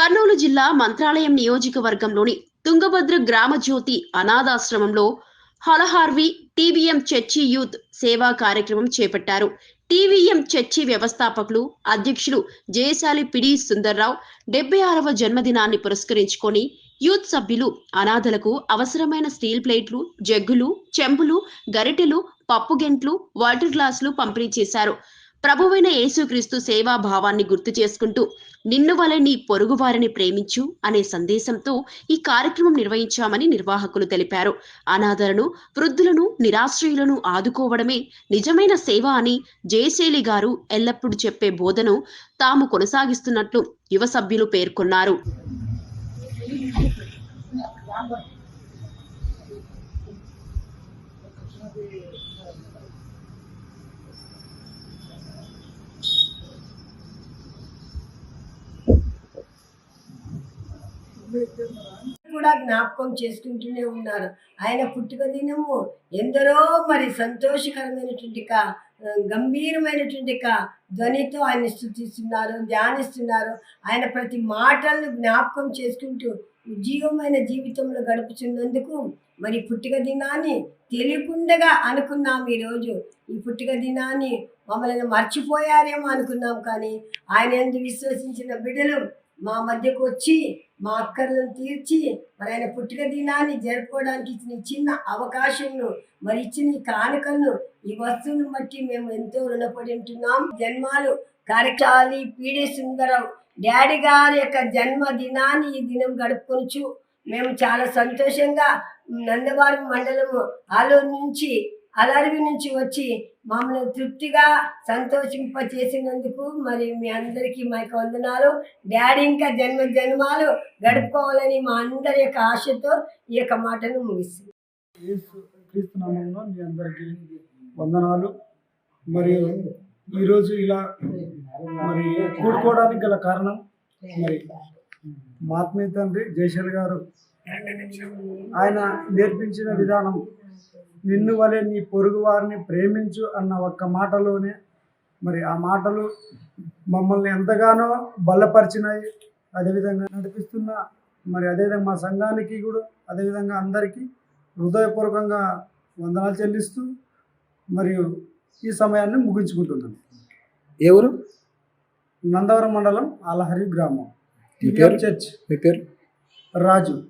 కర్నూలు జిల్లా మంత్రాలయం నియోజకవర్గంలోని తుంగభద్ర గ్రామ జ్యోతి అనాథాశ్రమంలో హలహార్వి టీవీఎం చర్చి యూత్ సేవా కార్యక్రమం చేపట్టారు. టీవీఎం చర్చి వ్యవస్థాపకులు అధ్యక్షులు జయశాలి పిడి సుందర్రావు డెబ్బై ఆరవ జన్మదినాన్ని పురస్కరించుకొని యూత్ సభ్యులు అనాథలకు అవసరమైన స్టీల్ ప్లేట్లు జగ్గులు చెంబులు గరిటెలు పప్పుగెంట్లు వాటర్ గ్లాసులు పంపిణీ చేశారు. ప్రభువైన యేసుక్రీస్తు సేవా భావాన్ని గుర్తు చేసుకుంటూ నిన్ను వలె నీ పొరుగువారిని ప్రేమించు అనే సందేశంతో ఈ కార్యక్రమం నిర్వహించామని నిర్వాహకులు తెలిపారు. అనాథలను వృద్ధులను నిరాశ్రయులను ఆదుకోవడమే నిజమైన సేవ అని జయశైలి గారు ఎల్లప్పుడూ చెప్పే బోధను తాము కొనసాగిస్తున్నట్లు యువ సభ్యులు పేర్కొన్నారు. కూడా జ్ఞాపకం చేసుకుంటూనే ఉన్నారు. ఆయన పుట్టుక దినము ఎందరో మరి సంతోషకరమైనటువంటి గంభీరమైనటువంటి ధ్వనితో ఆయన స్థుతిస్తున్నారు ధ్యానిస్తున్నారు. ఆయన ప్రతి మాటలను జ్ఞాపకం చేసుకుంటూ జీవమైన జీవితంలో గడుపుతున్నందుకు మరి పుట్టుక దినాన్ని తెలియకుండగా అనుకున్నాం ఈరోజు. ఈ పుట్టుక దినాన్ని మమ్మల్ని మర్చిపోయారేమో అనుకున్నాం కానీ ఆయన ఎందుకు విశ్వసించిన బిడ్డలు మా మధ్యకు వచ్చి మా అక్కర్లను తీర్చి మరి ఆయన పుట్టిన దినాన్ని జరుపుకోవడానికి ఇచ్చిన చిన్న అవకాశంను మరి ఇచ్చిన ఈ కానుకలను ఈ వస్తువును బట్టి మేము ఎంతో రుణపడి ఉంటున్నాం. జన్మాలు కార్యక్రమాలి పీడి సుందరం. డాడీ గారి యొక్క జన్మదినాన్ని ఈ దినం గడుపుకొనచ్చు మేము చాలా సంతోషంగా నందవారం మండలము ఆలో నుంచి అలరివి నుంచి వచ్చి మమ్మల్ని తృప్తిగా సంతోషింప చేసినందుకు మరి మీ అందరికీ మా యొక్క వందనాలు. డాడీ ఇంకా జన్మ జన్మాలు గడుపుకోవాలని మా అందరి యొక్క ఆశతో ఈ యొక్క మాటను ముగిస్తుంది మీ అందరికీ వందనాలు. మరియు ఈరోజు ఇలా మరి కూడుకోవడానికి గల కారణం మరి మా ఆత్మీయ తండ్రి జయశల్ గారు ఆయన నేర్పించిన విధానం నిన్ను వలె నీ పొరుగు వారిని ప్రేమించు అన్న ఒక్క మాటలోనే మరి ఆ మాటలు మమ్మల్ని ఎంతగానో బలపరిచినాయి. అదేవిధంగా నడిపిస్తున్న మరి అదేవిధంగా మా సంఘానికి కూడా అదేవిధంగా అందరికీ హృదయపూర్వకంగా వందనాలు చెల్లిస్తూ మరియు ఈ సమయాన్ని ముగించుకుంటున్నాను. ఎవరు నందవరం మండలం అలహరి గ్రామం. మీ పేరు? చర్చ్. మీ పేరు? రాజు.